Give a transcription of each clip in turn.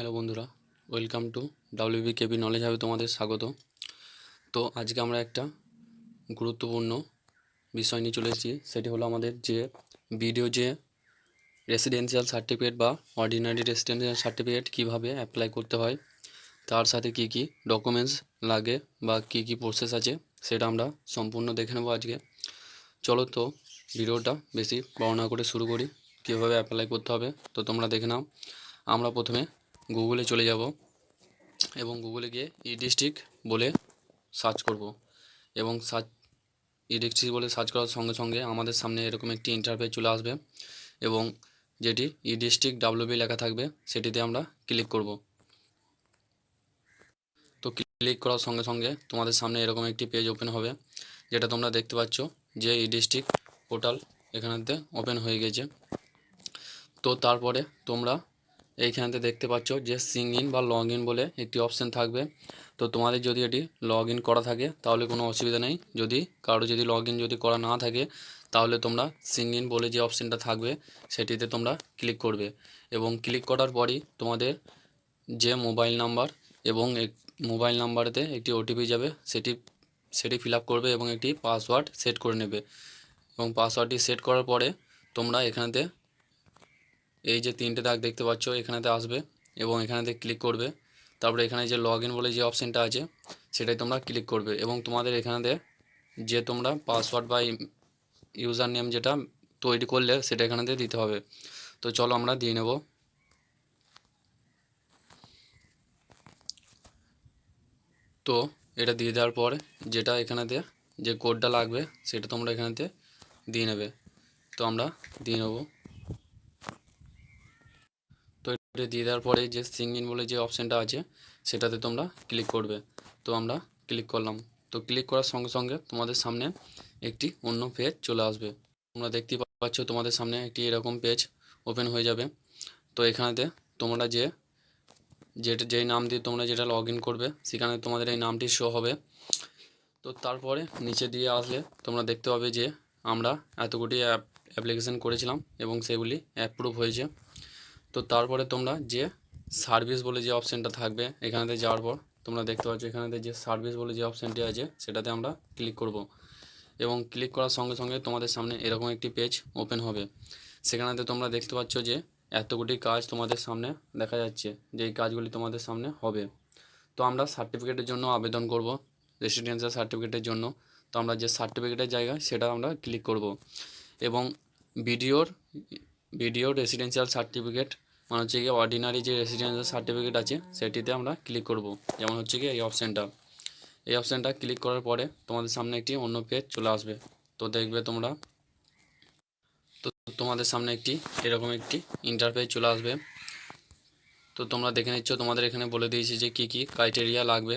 Hello বন্ধুরা, welcome to WB KB knowledge হবে তোমাদের স্বাগত। তো আজকে আমরা একটা গুরুত্বপূর্ণ বিষয় নিয়ে চলে এসেছি, সেটি হলো আমাদের যে ভিডিও যে রেসিডেন্সিয়াল সার্টিফিকেট বা অর্ডিনারি রেসিডেন্সিয়াল সার্টিফিকেট কীভাবে অ্যাপ্লাই করতে হয়, তার সাথে কি কি ডকুমেন্টস লাগে বা কি কি প্রসেস আছে, সেটা আমরা সম্পূর্ণ দেখে নেব আজকে। চলো তো ভিডিওটা বেশি বর্ণনা করে শুরু করি, কীভাবে অ্যাপ্লাই করতে হবে, তো তোমরা দেখে নাও। আমরা প্রথমে গুগলে চলে যাব এবং গুগলে গিয়ে ই ডিস্ট্রিক্ট বলে সার্চ করব এবং সার্চ ই ডিস্ট্রিক্ট বলে সার্চ করার সঙ্গে সঙ্গে আমাদের সামনে এরকম একটি ইন্টারফেস চলে আসবে এবং যেটি ই ডিস্ট্রিক্ট ডাব্লিউবি লেখা থাকবে সেটিতে আমরা ক্লিক করব। তো ক্লিক করার সঙ্গে সঙ্গে তোমাদের সামনে এরকম একটি পেজ ওপেন হবে যেটা তোমরা দেখতে পাচ্ছ যে ই ডিস্ট্রিক্ট পোর্টাল এখানেতে ওপেন হয়ে গেছে। তো তারপরে তোমরা এইখানেতে দেখতে পাচ্ছ যে সিং ইন বা লগ ইন বলে একটি অপশান থাকবে। তো তোমাদের যদি এটি লগ ইন করা থাকে, তাহলে কোনো অসুবিধা নেই। যদি কারও যদি লগ ইন যদি করা না থাকে, তাহলে তোমরা সিং ইন বলে যে অপশানটা থাকবে, সেটিতে তোমরা ক্লিক করবে। এবং ক্লিক করার পরই তোমাদের যে মোবাইল নাম্বার এবং মোবাইল নাম্বারেতে একটি ওটিপি যাবে, সেটি সেটি ফিল করবে এবং একটি পাসওয়ার্ড সেট করে নেবে। এবং পাসওয়ার্ডটি সেট করার পরে তোমরা এখানেতে এই যে তিনটে দাগ দেখতে পাচ্ছ, এখানেতে আসবে এবং এখানেতে ক্লিক করবে। তারপরে এখানে যে লগ ইন বলে যে অপশানটা আছে, সেটাই তোমরা ক্লিক করবে এবং তোমাদের এখানেতে যে তোমরা পাসওয়ার্ড বা ইউজার নেম যেটা তৈরি করলে, সেটা এখানেতে দিতে হবে। তো চলো আমরা দিয়ে নেব। তো এটা দিয়ে দেওয়ার পর যেটা এখানেতে যে কোডটা লাগবে, সেটা তোমরা এখানেতে দিয়ে নেবে। তো আমরা দিয়ে নেব। এটা দিয়ে দেওয়ার পরে যে সিং ইন বলে যে অপশানটা আছে, সেটাতে তোমরা ক্লিক করবে। তো আমরা ক্লিক করলাম। তো ক্লিক করার সঙ্গে সঙ্গে তোমাদের সামনে একটি অন্য পেজ চলে আসবে। তোমরা দেখতে পাচ্ছ তোমাদের সামনে একটি এরকম পেজ ওপেন হয়ে যাবে। তো এখানেতে তোমরা যে যেটা যেই নাম দিয়ে তোমরা যেটা লগ ইন করবে, সেখানে তোমাদের এই নামটি শো হবে। তো তারপরে নিচে দিয়ে আসলে তোমরা দেখতে পাবে যে আমরা এতগুটি অ্যাপ অ্যাপ্লিকেশান করেছিলাম এবং সেগুলি অ্যাপ্রুভ হয়েছে। তো তারপরে তোমরা যে সার্ভিস বলে যে অপশানটা থাকবে এখানেতে যাওয়ার পর, তোমরা দেখতে পাচ্ছ এখানেতে যে সার্ভিস বলে যে অপশানটি আছে, সেটাতে আমরা ক্লিক করব। এবং ক্লিক করার সঙ্গে সঙ্গে তোমাদের সামনে এরকম একটি পেজ ওপেন হবে। সেখানেতে তোমরা দেখতে পাচ্ছ যে এতগুটি কাজ তোমাদের সামনে দেখা যাচ্ছে, যে এই কাজগুলি তোমাদের সামনে হবে। তো আমরা সার্টিফিকেটের জন্য আবেদন করব রেসিডেন্সিয়াল সার্টিফিকেটের জন্য। তো আমরা যে সার্টিফিকেটের জায়গায় সেটা আমরা ক্লিক করব। এবং ভিডিওর ভিডিও রেসিডেন্সিয়াল সার্টিফিকেট মানে হচ্ছে গিয়ে অর্ডিনারি যে রেসিডেন্সিয়াল সার্টিফিকেট আছে, সেটিতে আমরা ক্লিক করব। যেমন হচ্ছে গিয়ে এই অপশানটা এই অপশানটা ক্লিক করার পরে তোমাদের সামনে একটি অন্য পেজ চলে আসবে। তো দেখবে তোমরা, তো তোমাদের সামনে একটি এরকম একটি ইন্টারফেস চলে আসবে। তো তোমরা দেখে নিচ্ছ, তোমাদের এখানে বলে দিয়েছি যে কী কী ক্রাইটেরিয়া লাগবে।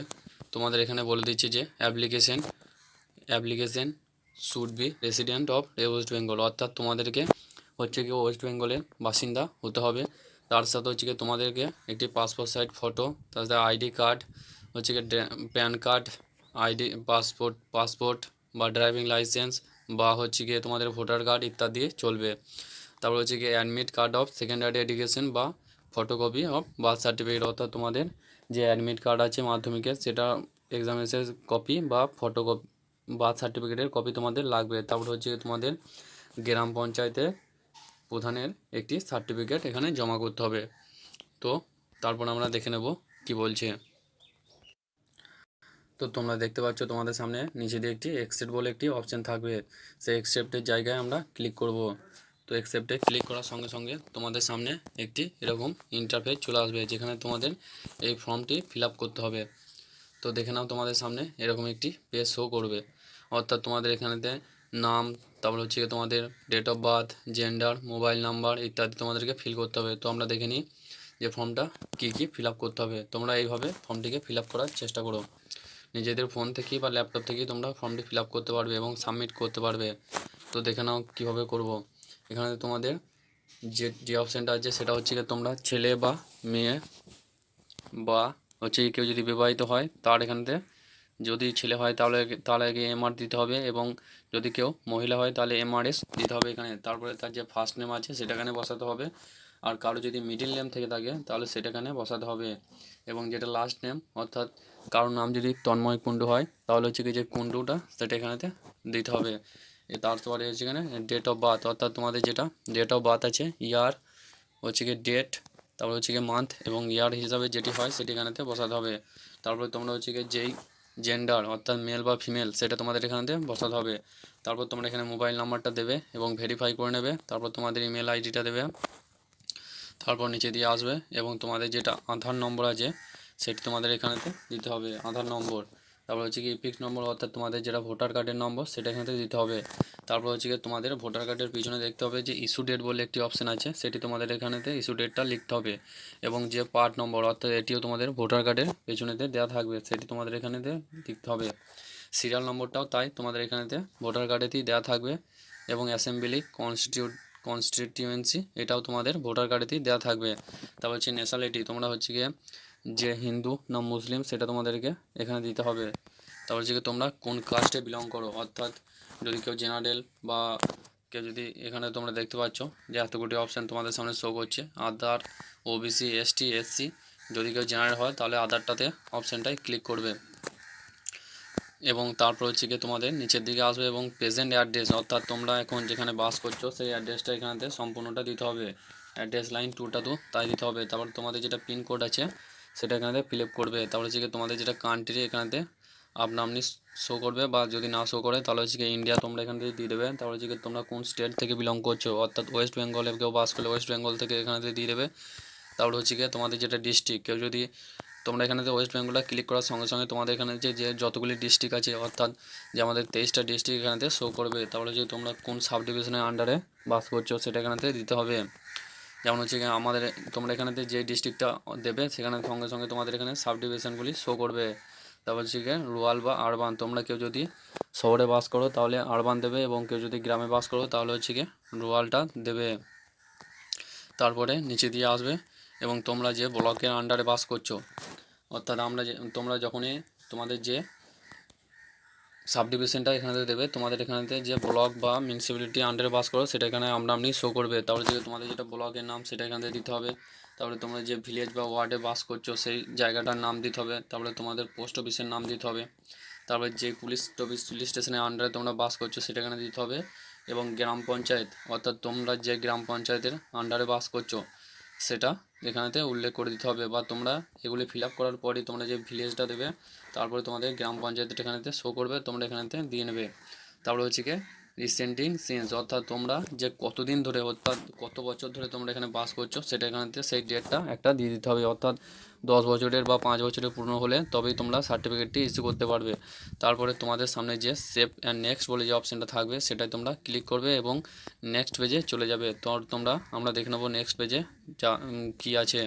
তোমাদের এখানে বলে দিচ্ছি যে application application should be resident of West Bengal অর্থাৎ তোমাদেরকে হচ্ছে কি ওয়েস্ট বেঙ্গলের বাসিন্দা হতে হবে। তার সাথে হচ্ছে কি তোমাদেরকে একটি পাসপোর্ট সাইজ ফটো তার সাথে আইডি কার্ড হচ্ছে কি PAN card ID passport passport বা ড্রাইভিং লাইসেন্স বা হচ্ছে গিয়ে তোমাদের ভোটার কার্ড ইত্যাদি চলবে। তারপর হচ্ছে গিয়ে admit card of secondary education বা ফটোকপি অফ বার্থ সার্টিফিকেট অর্থাৎ তোমাদের যে অ্যাডমিট কার্ড আছে মাধ্যমিকের, সেটা এক্সামিনেশন কপি বা ফটোকপি বার্থ সার্টিফিকেটের কপি তোমাদের লাগবে। তারপর হচ্ছে তোমাদের গ্রাম পঞ্চায়েতের প্রধানের একটি সার্টিফিকেট এখানে জমা করতে হবে। তো তারপর আমরা দেখে নেব কি বলছে। তো তোমরা দেখতে পাচ্ছ তোমাদের সামনে নিচে দিয়ে একটি এক্সেপ্ট বলে একটি অপশান থাকবে। সেই এক্সেপ্টের জায়গায় আমরা ক্লিক করব। তো অ্যাকসেপ্টে ক্লিক করার সঙ্গে সঙ্গে তোমাদের সামনে একটি এরকম ইন্টারফেস চলে আসবে, যেখানে তোমাদের এই ফর্মটি ফিল করতে হবে। তো দেখে নাও তোমাদের সামনে এরকম একটি পেজ শো করবে। অর্থাৎ তোমাদের এখানেতে নাম, তারপর হচ্ছে তোমাদের date of birth gender mobile number ইত্যাদি তোমাদেরকে ফিল করতে হবে। তো আমরা দেখে নিই যে ফর্মটা কী কী ফিল করতে হবে। তোমরা এইভাবে ফর্মটিকে ফিল করার চেষ্টা করো। নিজেদের ফোন থেকেই বা ল্যাপটপ থেকেই তোমরা ফর্মটি ফিল করতে পারবে এবং সাবমিট করতে পারবে। তো দেখে নাও কীভাবে করব। এখানে তোমাদের যে যে অপশানটা আছে সেটা হচ্ছে কি তোমরা ছেলে বা মেয়ে বা হচ্ছে কেউ যদি বিবাহিত হয়, তার এখানতে যদি ছেলে হয় তাহলে তাহলে আগে এমআর দিতে হবে এবং যদি কেউ মহিলা হয় তাহলে এমআরএস দিতে হবে এখানে। তারপরে তার যে ফার্স্ট নেম আছে সেটা এখানে বসাতে হবে। আর কারও যদি মিডিল নেম থেকে থাকে তাহলে সেটা এখানে বসাতে হবে। এবং যেটা লাস্ট নেম অর্থাৎ কারোর নাম যদি তন্ময় কুণ্ডু হয়, তাহলে হচ্ছে কি যে কুণ্ডুটা সেটা এখানেতে দিতে হবে। তারপরে হচ্ছে এখানে ডেট অফ বার্থ অর্থাৎ তোমাদের যেটা ডেট অফ বার্থ আছে ইয়ার হচ্ছে কি ডেট তারপর হচ্ছে গিয়ে মান্থ এবং ইয়ার হিসাবে যেটি হয় সেটি এখানেতে বসাতে হবে। তারপরে তোমরা হচ্ছে কি যেই জেন্ডার অর্থাৎ মেল বা ফিমেল সেটা তোমাদের এখানে বসাতে হবে। তারপর তোমরা এখানে মোবাইল নাম্বারটা দেবে এবং ভেরিফাই করে নেবে। তারপর তোমাদের ইমেল আইডিটা দেবে। তারপর নিচে দিয়ে আসবে এবং তোমাদের যেটা আধার নম্বর আছে, সেটি তোমাদের এখানেতে দিতে হবে। আধার নম্বর তারপর হচ্ছে কি পিক্স নম্বর অর্থাৎ তোমাদের যেটা ভোটার কার্ডের নম্বর সেটা এখান থেকে দিতে হবে। তারপর হচ্ছে কি তোমাদের ভোটার কার্ডের পিছনে দেখতে হবে যে ইস্যু ডেট বলে একটি অপশন আছে, সেটি তোমাদের এখানেতে ইস্যু ডেটটা লিখতে হবে এবং যে পার্ট নম্বর অর্থাৎ এটিও তোমাদের ভোটার কার্ডের পেছনেতে দেওয়া থাকবে, সেটি তোমাদের এখানেতে লিখতে হবে। সিরিয়াল নম্বরটাও তাই তোমাদের এখানেতে ভোটার কার্ডেতেই দেওয়া থাকবে এবং অ্যাসেম্বলি কনস্টিটিউট কনস্টিটিউয়েন্সি এটাও তোমাদের ভোটার কার্ডেতেই দেওয়া থাকবে। তারপর হচ্ছে ন্যাশনালিটি তোমরা হচ্ছে গিয়ে যে হিন্দু না মুসলিম সেটা তোমাদেরকে এখানে দিতে হবে। তারপর গিয়ে তোমরা কোন কাস্টে বিলং করো? অর্থাৎ যদি কেউ জেনারেল বা কেউ যদি এখানে তোমরা দেখতে পাচ্ছ যে এতগুটি অপশান তোমাদের সামনে শো করছে আধার ওবিসি এসটি এসসি যদি কেউ জেনারেল হয় তাহলে আধারটাতে অপশানটায় ক্লিক করবে। এবং তারপর হচ্ছে গিয়ে তোমাদের নিচের দিকে আসবে এবং প্রেজেন্ট অ্যাড্রেস অর্থাৎ তোমরা এখন যেখানে বাস করছ সেই অ্যাড্রেসটা এখানেতে সম্পূর্ণটা দিতে হবে। অ্যাড্রেস লাইন টুটা তো তাই দিতে হবে। তারপর তোমাদের যেটা পিনকোড আছে সেটা এখানেতে ফিল আপ করবে। তারপর হচ্ছে তোমাদের যেটা কান্ট্রি এখানেতে আপনা আপনি শো করবে বা যদি না শো করে, তাহলে হচ্ছে ইন্ডিয়া তোমরা এখান থেকে দিয়ে দেবে। তারপর হচ্ছে তোমরা কোন স্টেট থেকে বিলং করছ, অর্থাৎ ওয়েস্ট বেঙ্গলে কেউ বাস করলে ওয়েস্ট বেঙ্গল থেকে এখানেতে দিয়ে দেবে। তারপর হচ্ছে গিয়ে তোমাদের যেটা ডিস্ট্রিক্ট কেউ যদি তোমরা এখানে ওয়েস্ট বেঙ্গলটা ক্লিক করার সঙ্গে সঙ্গে তোমাদের এখানে যে যে যতগুলি ডিস্ট্রিক্ট আছে, অর্থাৎ যে আমাদের তেইশটা ডিস্ট্রিক্ট এখানেতে শো করবে। তারপরে যে তোমরা কোন সাব ডিভিশনের আন্ডারে বাস করছ, সেটা এখানেতে দিতে হবে। যেমন হচ্ছে আমাদের, তোমরা এখানেতে যে ডিস্ট্রিক্টটা দেবে, সেখানে সঙ্গে সঙ্গে তোমাদের এখানে সাব ডিভিশনগুলি শো করবে। তারপর হচ্ছে রুরাল বা আরবান তোমরা কেউ যদি শহরে বাস করো, তাহলে আরবান দেবে এবং কেউ যদি গ্রামে বাস করো, তাহলে হচ্ছে গিয়ে রুয়ালটা দেবে। তারপরে নিচে দিয়ে আসবে এবং তোমরা যে ব্লকের আন্ডারে বাস করছ, অর্থাৎ আমরা যে, তোমরা যখনই তোমাদের যে সাব ডিভিশনটা এখানে দেবে। তোমাদের এখানেতে যে ব্লক বা মিউনিসিপ্যালিটি আন্ডারে বাস করো, সেটা এখানে আমরা আপনি শো করবে। তারপরে যে তোমাদের যেটা ব্লকের নাম, সেটা এখানে দিতে হবে। তারপরে তোমরা যে ভিলেজ বা ওয়ার্ডে বাস করছ, সেই জায়গাটার নাম দিতে হবে। তারপরে তোমাদের পোস্ট অফিসের নাম দিতে হবে। তারপরে যে পুলিশ অফিস পুলিশ স্টেশনের আন্ডারে তোমরা বাস করছ, সেটা এখানে দিতে হবে। এবং গ্রাম পঞ্চায়েত, অর্থাৎ তোমরা যে গ্রাম পঞ্চায়েতের আন্ডারে বাস করছ, সেটা এখানেতে উল্লেখ করে দিতে হবে। বা তোমরা এগুলি ফিল আপ করার পরই তোমরা যে ভিলেজটা দেবে তারপরে তোমাদের গ্রাম পঞ্চায়েতটা এখানেতে শো করবে, তোমরা এখানেতে দিয়ে নেবে। তারপরে হচ্ছে কি রিসেন্টিং চেঞ্জ অর্থাৎ তোমরা যে কতদিন ধরে, অর্থাৎ কত বছর ধরে তোমরা এখানে বাস করছ, সেটা এখানেতে সেই ডেটটা একটা দিয়ে দিতে হবে। অর্থাৎ দশ বছরের বা পাঁচ বছরের পুরনো হলে তবেই তোমরা সার্টিফিকেটটি ইস্যু করতে পারবে। তারপরে তোমাদের সামনে যে সেভ অ্যান্ড নেক্সট বলে যে অপশানটা থাকবে সেটাই তোমরা ক্লিক করবে এবং নেক্সট পেজে চলে যাবে। তোমরা, আমরা দেখে নেব নেক্সট পেজে যা কী আছে।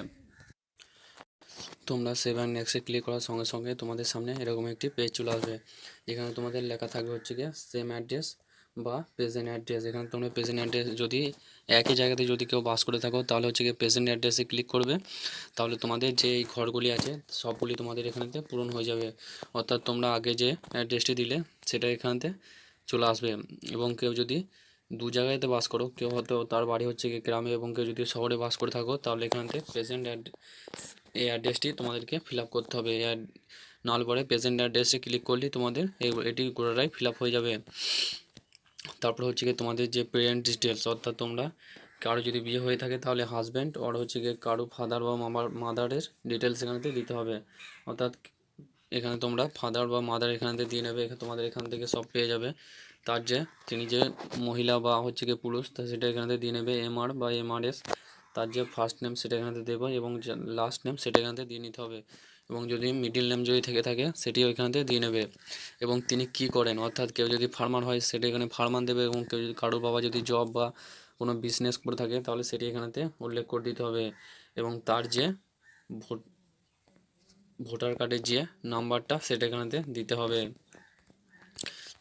তোমরা সেভ অ্যান্ড নেক্সটে ক্লিক করার সঙ্গে সঙ্গে তোমাদের সামনে এরকম একটি পেজ চলে আসবে। যেখানে তোমাদের লেখা থাকবে হচ্ছে গিয়ে সেম অ্যাড্রেস বা প্রেজেন্ট অ্যাড্রেস এখানে তোমরা প্রেজেন্ট অ্যাড্রেস যদি একই জায়গাতে যদি কেউ বাস করে থাকো, তাহলে হচ্ছে গিয়ে প্রেজেন্ট অ্যাড্রেসে ক্লিক করবে। তাহলে তোমাদের যে এই ঘরগুলি আছে, সবগুলি তোমাদের এখানেতে পূরণ হয়ে যাবে। অর্থাৎ তোমরা আগে যে অ্যাড্রেসটি দিলে, সেটা এখানেতে চলে আসবে। এবং কেউ যদি দু জায়গাতে বাস করো, কেউ হয়তো তার বাড়ি হচ্ছে গিয়ে গ্রামে এবং কেউ যদি শহরে বাস করে থাকো, তাহলে এখানেতে প্রেজেন্ট এই অ্যাড্রেসটি তোমাদেরকে ফিল করতে হবে। নাহলে পরে প্রেজেন্ট অ্যাড্রেসে ক্লিক করলে তোমাদের এই এটি গোড়াটাই ফিল হয়ে যাবে। তারপর হচ্ছে গিয়ে তোমাদের যে পেরেন্ট ডিটেলস অর্থাৎ তোমরা কারও যদি বিয়ে হয়ে থাকে তাহলে হাজব্যান্ড ওর হচ্ছে গিয়ে কারও ফাদার বা মামার মাদারের ডিটেলস এখানেতে দিতে হবে। অর্থাৎ এখানে তোমরা ফাদার বা মাদার এখানেতে দিয়ে নেবে তোমাদের এখান থেকে সব পেয়ে যাবে। তার যে, তিনি যে মহিলা বা হচ্ছে গিয়ে পুরুষ, তা সেটা এখানেতে দিয়ে নেবে এমআর বা এমআরএস তার যে ফার্স্ট নেম সেটা এখানেতে দেবো এবং লাস্ট নেম সেটা এখানেতে দিয়ে নিতে হবে। এবং যদি মিডিল নেম যদি থেকে থাকে, সেটি ওইখানেতে দিয়ে নেবে। এবং তিনি কি করেন? অর্থাৎ কেউ যদি ফার্মার হয়, সেটা এখানে ফার্মার দেবে এবং কেউ যদি কারোর বাবা যদি জব বা কোনো বিজনেস করে থাকে, তাহলে সেটি এখানেতে উল্লেখ করে দিতে হবে। এবং তার যে ভোট, ভোটার কার্ডের যে নাম্বারটা সেটা এখানেতে দিতে হবে।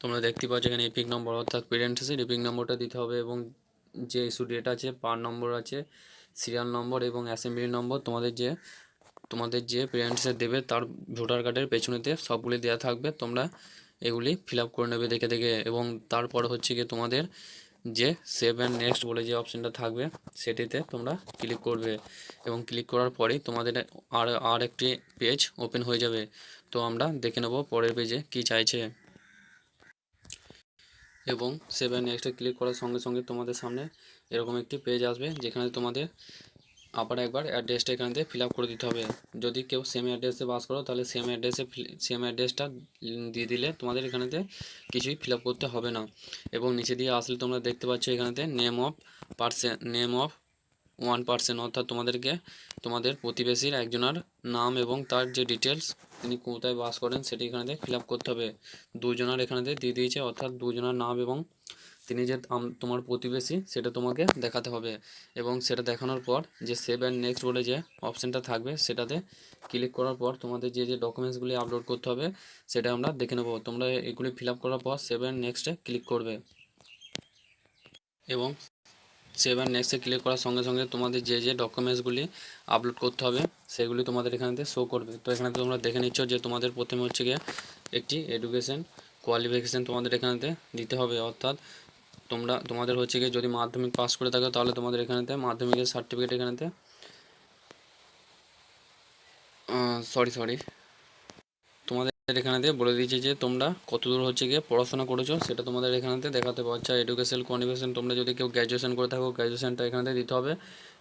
তোমরা দেখতে পাচ্ছ এখানে এপিক নম্বর অর্থাৎ পেরেন্টসের এপিক নম্বরটা দিতে হবে। এবং যে ইস্যু ডেট আছে পার নম্বর আছে সিরিয়াল নম্বর এবং অ্যাসেম্বলি নম্বর তোমাদের যে তোমাদের যে পেরেন্টসের দেবে তার ভোটার কার্ডের পেছনেতে সবগুলি দেওয়া থাকবে। তোমরা এগুলি ফিল আপ করে নেবে দেখে দেখে এবং তারপর হচ্ছে গিয়ে তোমাদের যে সেভ অ্যান্ড নেক্সট বলে যে অপশানটা থাকবে সেটিতে তোমরা ক্লিক করবে এবং ক্লিক করার পরেই তোমাদের আর আর একটি পেজ ওপেন হয়ে যাবে। তো আমরা দেখে নেব পরের পেজে কি চাইছে। এবং সেভ অ্যান্ড নেক্সটে ক্লিক করার সঙ্গে সঙ্গে তোমাদের সামনে এরকম একটি পেজ আসবে, যেখানে তোমাদের আবার একবার অ্যাড্রেসটা এখান থেকে ফিল আপ করে দিতে হবে। যদি কেউ সেম অ্যাড্রেসে বাস করো, তাহলে সেম অ্যাড্রেসে সেম অ্যাড্রেসটা দিয়ে দিলে তোমাদের এখানেতে কিছুই ফিল আপ করতে হবে না। এবং নিচে দিয়ে আসলে তোমরা দেখতে পাচ্ছ এখানেতে name of person name of one percent অর্থাৎ তোমাদেরকে তোমাদের প্রতিবেশীর একজনের নাম এবং তার যে ডিটেলস তিনি কোথায় বাস করেন, সেটি এখানে ফিল আপ করতে হবে। দুজনের এখানে দিয়ে দিয়েছে, অর্থাৎ দুজনের নাম এবং তিনি যে তোমার প্রতিবেশী, সেটা তোমাকে দেখাতে হবে। এবং সেটা দেখানোর পর যে সেভ অ্যান্ড নেক্সট বলে যে অপশানটা থাকবে, সেটাতে ক্লিক করার পর তোমাদের যে যে ডকুমেন্টসগুলি আপলোড করতে হবে, সেটা আমরা দেখে নেব। তোমরা এগুলি ফিল আপ করার পর সেভ অ্যান্ড নেক্সটে ক্লিক করবে। এবং সেভ অ্যান্ড নেক্সটে ক্লিক করার সঙ্গে সঙ্গে তোমাদের যে যে ডকুমেন্টসগুলি আপলোড করতে হবে, সেগুলি তোমাদের এখানেতে শো করবে। তো এখানে তোমরা দেখে নিচ্ছ যে তোমাদের প্রথমে হচ্ছে গিয়ে একটি এডুকেশন কোয়ালিফিকেশান তোমাদের এখানেতে দিতে হবে। অর্থাৎ তোমরা, তোমাদের হচ্ছে গিয়ে যদি মাধ্যমিক পাস করে থাকো, তাহলে তোমাদের এখানেতে মাধ্যমিকের সার্টিফিকেট এখানেতে সরি সরি তোমাদের এখানেতে বলে দিয়েছে যে তোমরা কতদূর হচ্ছে গিয়ে পড়াশোনা করেছ, সেটা তোমাদের এখানেতে দেখাতে আচ্ছা এডুকেশন কোয়ালিফিকেশন তোমরা যদি কেউ গ্র্যাজুয়েশন করে থাকো গ্র্যাজুয়েশনটা এখানেতে দিতে হবে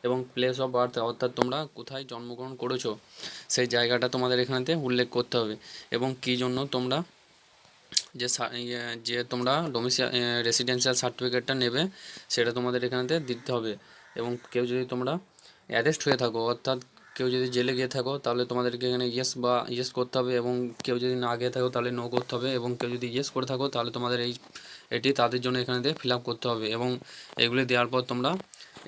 এবং প্লেস অফ বার্থ অর্থাৎ তোমরা কোথায় জন্মগ্রহণ করেছ, সেই জায়গাটা তোমাদের এখানেতে উল্লেখ করতে হবে এবং কী জন্য তোমরা যে ইয়ে, যে তোমরা ডোমিসিয়া রেসিডেন্সিয়াল সার্টিফিকেটটা নেবে সেটা তোমাদের এখানেতে দিতে হবে। এবং কেউ যদি তোমরা অ্যারেস্ট হয়ে থাকো অর্থাৎ কেউ যদি জেলে গিয়ে থাকো তাহলে তোমাদেরকে এখানে ইয়েস বা ইয়েস করতে হবে এবং কেউ যদি না গিয়ে থাকো তাহলে নো করতে হবে এবং কেউ যদি ইয়েস করে থাকো তাহলে তোমাদের এই এটি তাদের জন্য এখানেতে ফিল আপ করতে হবে এবং এগুলি দেওয়ার পর তোমরা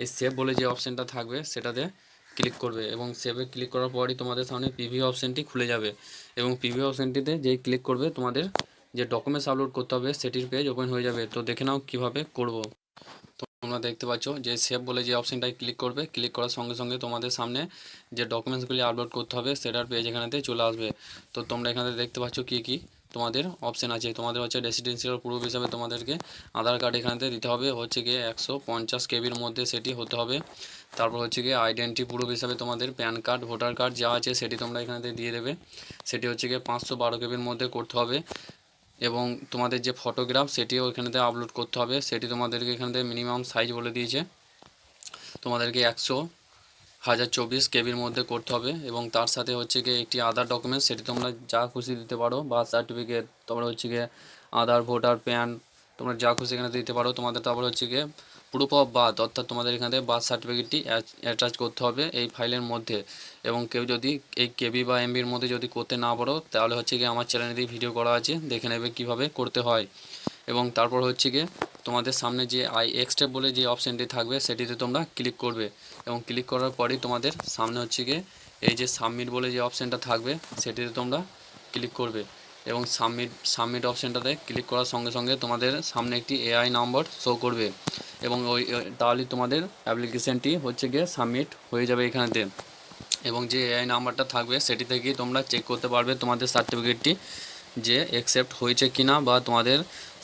এই সেভ বলে যে অপশানটা থাকবে সেটাতে ক্লিক করবে এবং সেভে ক্লিক করার পরই তোমাদের সামনে পিভি অপশানটি খুলে যাবে। এবং পিভি অপশানটিতে যেই ক্লিক করবে তোমাদের যে ডকুমেন্টস আপলোড করতে হবে, সেটির পেজ ওপেন হয়ে যাবে। তো দেখে নাও কীভাবে করব। তোমরা দেখতে পাচ্ছ যে সেভ বলে যে অপশানটায় ক্লিক করবে। ক্লিক করার সঙ্গে সঙ্গে তোমাদের সামনে যে ডকুমেন্টসগুলি আপলোড করতে হবে, সেটার পেজ এখানেতে চলে আসবে। তো তোমরা এখানে দেখতে পাচ্ছ কী কী তোমাদের অপশান আছে। তোমাদের হচ্ছে রেসিডেন্সিয়াল প্রুফ হিসাবে তোমাদেরকে আধার কার্ড এখানেতে দিতে হবে। হচ্ছে গিয়ে একশো পঞ্চাশ কেবির মধ্যে সেটি হতে হবে। তারপর হচ্ছে গিয়ে আইডেন্টি প্রুফ হিসাবে তোমাদের প্যান কার্ড ভোটার কার্ড যা আছে সেটি তোমরা এখানেতে দিয়ে দেবে। সেটি হচ্ছে গিয়ে পাঁচশো বারো কেবির মধ্যে করতে হবে। এবং তোমাদের যে ফটোগ্রাফ সেটিও ওইখানে আপলোড করতে হবে। সেটি তোমাদেরকে এখানেতে মিনিমাম সাইজ বলে দিয়েছে। তোমাদেরকে একশো, হাজার চব্বিশ কেবির মধ্যে করতে হবে এবং তার সাথে হচ্ছে গিয়ে একটি আধার ডকুমেন্ট সেটি তোমরা যা খুশি দিতে পারো বার্থ সার্টিফিকেট তোমরা হচ্ছে গিয়ে আধার ভোটার প্যান তোমরা যা খুশি এখানে দিতে পারো। তোমাদের তারপরে হচ্ছে গিয়ে প্রুফ অফ বার্থ অর্থাৎ তোমাদের এখানে বার্থ সার্টিফিকেটটি অ্যাটাচ করতে হবে এই ফাইলের মধ্যে। এবং কেউ যদি এই কেবি বা এমবির মধ্যে যদি করতে না পারো, তাহলে হচ্ছে গিয়ে আমার চ্যানেলে দিয়ে ভিডিও করা আছে, দেখে নেবে কীভাবে করতে হয়। এবং তারপর হচ্ছে গিয়ে তোমাদের সামনে যে আই এক্সটেপ বলে যে অপশানটি থাকবে, সেটিতে তোমরা ক্লিক করবে। এবং ক্লিক করার পরেই তোমাদের সামনে হচ্ছে গিয়ে এই যে সাবমিট বলে যে অপশানটা থাকবে, সেটিতে তোমরা ক্লিক করবে। এবং সাবমিট সাবমিট অপশানটাতে ক্লিক করার সঙ্গে সঙ্গে তোমাদের সামনে একটি এআই নম্বর শো করবে এবং ওই তাহলে তোমাদের অ্যাপ্লিকেশানটি হচ্ছে গিয়ে সাবমিট হয়ে যাবে এখানেতে। এবং যে এআই নাম্বারটা থাকবে সেটি থেকেই তোমরা চেক করতে পারবে তোমাদের সার্টিফিকেটটি যে অ্যাকসেপ্ট হয়েছে কি না বা তোমাদের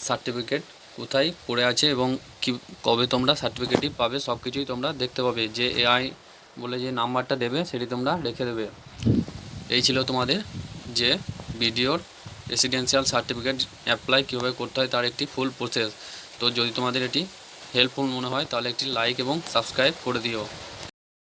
সার্টিফিকেট কোথায় পড়ে আছে এবং কি, কবে তোমরা সার্টিফিকেটটি পাবে সব কিছুই তোমরা দেখতে পাবে। যে এআই বলে যে নাম্বারটা দেবে সেটি তোমরা রেখে দেবে। এই ছিল তোমাদের যে ভিডিওর রেসিডেন্সিয়াল সার্টিফিকেট অ্যাপ্লাই কীভাবে করতে হয় তার একটি ফুল প্রসেস তো যদি তোমাদের এটি হেল্পফুল মনে হয়, তাহলে একটি লাইক এবং সাবস্ক্রাইব করে দিও।